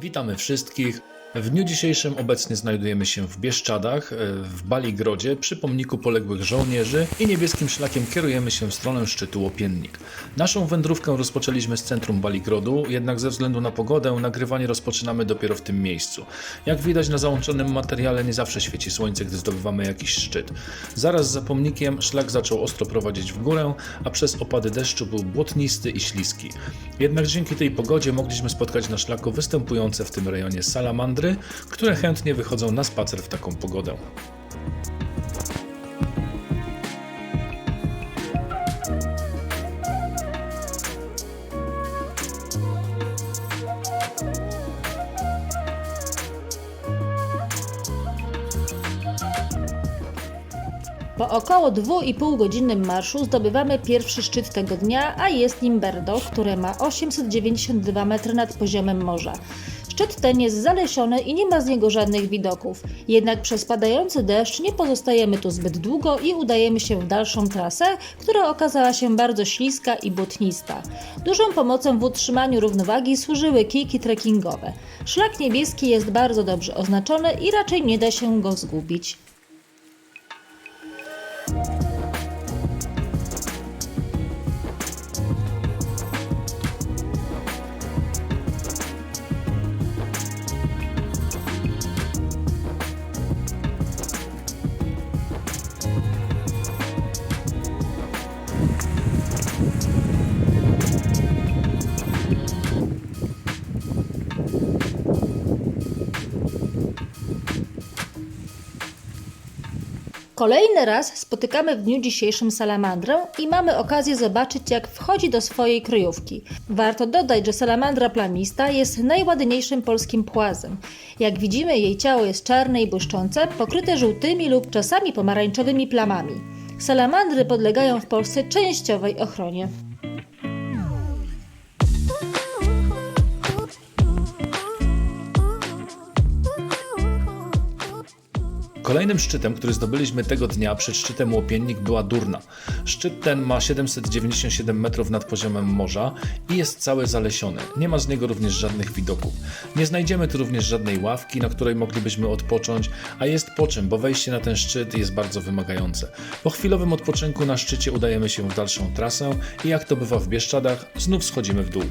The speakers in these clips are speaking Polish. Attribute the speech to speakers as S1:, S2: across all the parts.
S1: Witamy wszystkich. W dniu dzisiejszym obecnie znajdujemy się w Bieszczadach, e, w Baligrodzie, przy pomniku poległych żołnierzy i niebieskim szlakiem kierujemy się w stronę szczytu Łopiennik. Naszą wędrówkę rozpoczęliśmy z centrum Baligrodu, jednak ze względu na pogodę nagrywanie rozpoczynamy dopiero w tym miejscu. Jak widać na załączonym materiale nie zawsze świeci słońce, gdy zdobywamy jakiś szczyt. Zaraz za pomnikiem szlak zaczął ostro prowadzić w górę, a przez opady deszczu był błotnisty i śliski. Jednak dzięki tej pogodzie mogliśmy spotkać na szlaku występujące w tym rejonie salamandry, które chętnie wychodzą na spacer w taką pogodę.
S2: Po około 2,5 godzinnym marszu zdobywamy pierwszy szczyt tego dnia, a jest nim Berdo, które ma 892 metry nad poziomem morza. Szczyt ten jest zalesiony i nie ma z niego żadnych widoków. Jednak przez padający deszcz nie pozostajemy tu zbyt długo i udajemy się w dalszą trasę, która okazała się bardzo śliska i błotnista. Dużą pomocą w utrzymaniu równowagi służyły kijki trekkingowe. Szlak niebieski jest bardzo dobrze oznaczony i raczej nie da się go zgubić. Kolejny raz spotykamy w dniu dzisiejszym salamandrę i mamy okazję zobaczyć, jak wchodzi do swojej kryjówki. Warto dodać, że salamandra plamista jest najładniejszym polskim płazem. Jak widzimy, jej ciało jest czarne i błyszczące, pokryte żółtymi lub czasami pomarańczowymi plamami. Salamandry podlegają w Polsce częściowej ochronie.
S1: Kolejnym szczytem, który zdobyliśmy tego dnia przed szczytem Łopiennik była Durna. Szczyt ten ma 797 metrów nad poziomem morza i jest cały zalesiony. Nie ma z niego również żadnych widoków. Nie znajdziemy tu również żadnej ławki, na której moglibyśmy odpocząć, a jest po czym, bo wejście na ten szczyt jest bardzo wymagające. Po chwilowym odpoczynku na szczycie udajemy się w dalszą trasę i jak to bywa w Bieszczadach, znów schodzimy w dół.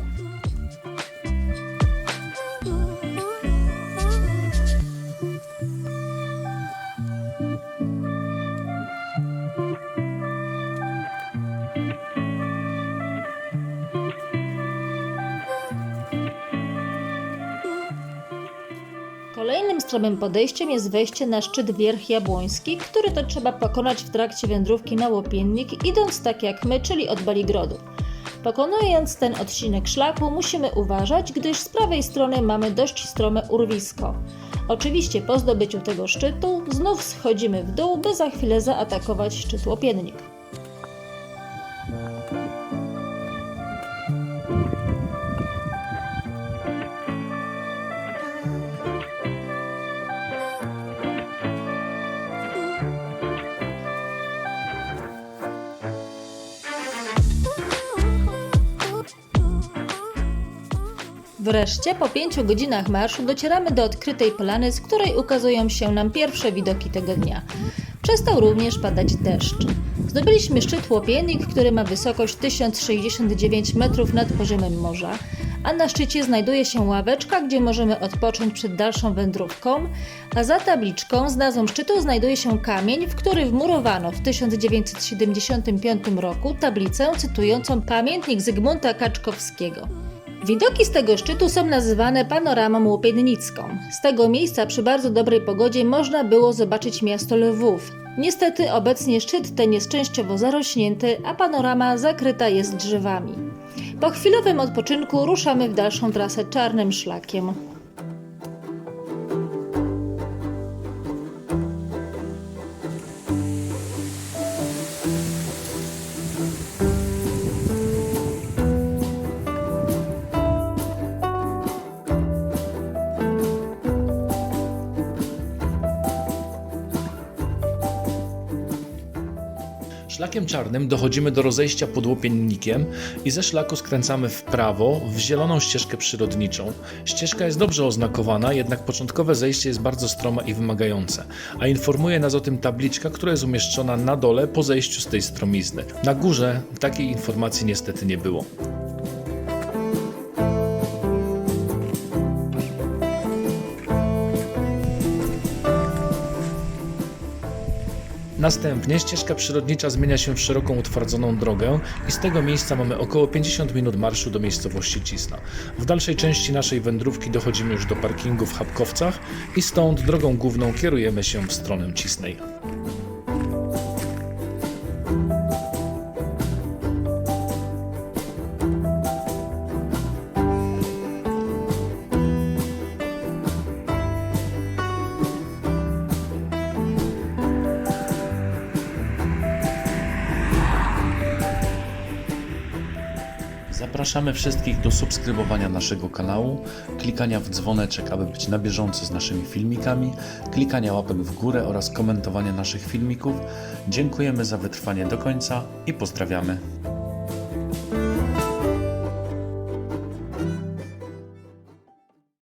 S2: Kolejnym stromym podejściem jest wejście na szczyt Wierch Jabłoński, który to trzeba pokonać w trakcie wędrówki na Łopiennik, idąc tak jak my, czyli od Baligrodu. Pokonując ten odcinek szlaku musimy uważać, gdyż z prawej strony mamy dość strome urwisko. Oczywiście po zdobyciu tego szczytu znów schodzimy w dół, by za chwilę zaatakować szczyt Łopiennik. Wreszcie po pięciu godzinach marszu docieramy do odkrytej polany, z której ukazują się nam pierwsze widoki tego dnia. Przestał również padać deszcz. Zdobyliśmy szczyt Łopiennik, który ma wysokość 1069 metrów nad poziomem morza, a na szczycie znajduje się ławeczka, gdzie możemy odpocząć przed dalszą wędrówką, a za tabliczką z nazwą szczytu znajduje się kamień, w który wmurowano w 1975 roku tablicę cytującą pamiętnik Zygmunta Kaczkowskiego. Widoki z tego szczytu są nazywane panoramą łopiennicką. Z tego miejsca przy bardzo dobrej pogodzie można było zobaczyć miasto Lwów. Niestety obecnie szczyt ten jest częściowo zarośnięty, a panorama zakryta jest drzewami. Po chwilowym odpoczynku ruszamy w dalszą trasę czarnym szlakiem.
S1: Szlakiem czarnym dochodzimy do rozejścia pod łopiennikiem i ze szlaku skręcamy w prawo w zieloną ścieżkę przyrodniczą. Ścieżka jest dobrze oznakowana, jednak początkowe zejście jest bardzo strome i wymagające, a informuje nas o tym tabliczka, która jest umieszczona na dole po zejściu z tej stromizny. Na górze takiej informacji niestety nie było. Następnie ścieżka przyrodnicza zmienia się w szeroką utwardzoną drogę i z tego miejsca mamy około 50 minut marszu do miejscowości Cisna. W dalszej części naszej wędrówki dochodzimy już do parkingu w Chapkowcach i stąd drogą główną kierujemy się w stronę Cisnej. Zapraszamy wszystkich do subskrybowania naszego kanału, klikania w dzwoneczek, aby być na bieżąco z naszymi filmikami, klikania łapek w górę oraz komentowania naszych filmików. Dziękujemy za wytrwanie do końca i pozdrawiamy.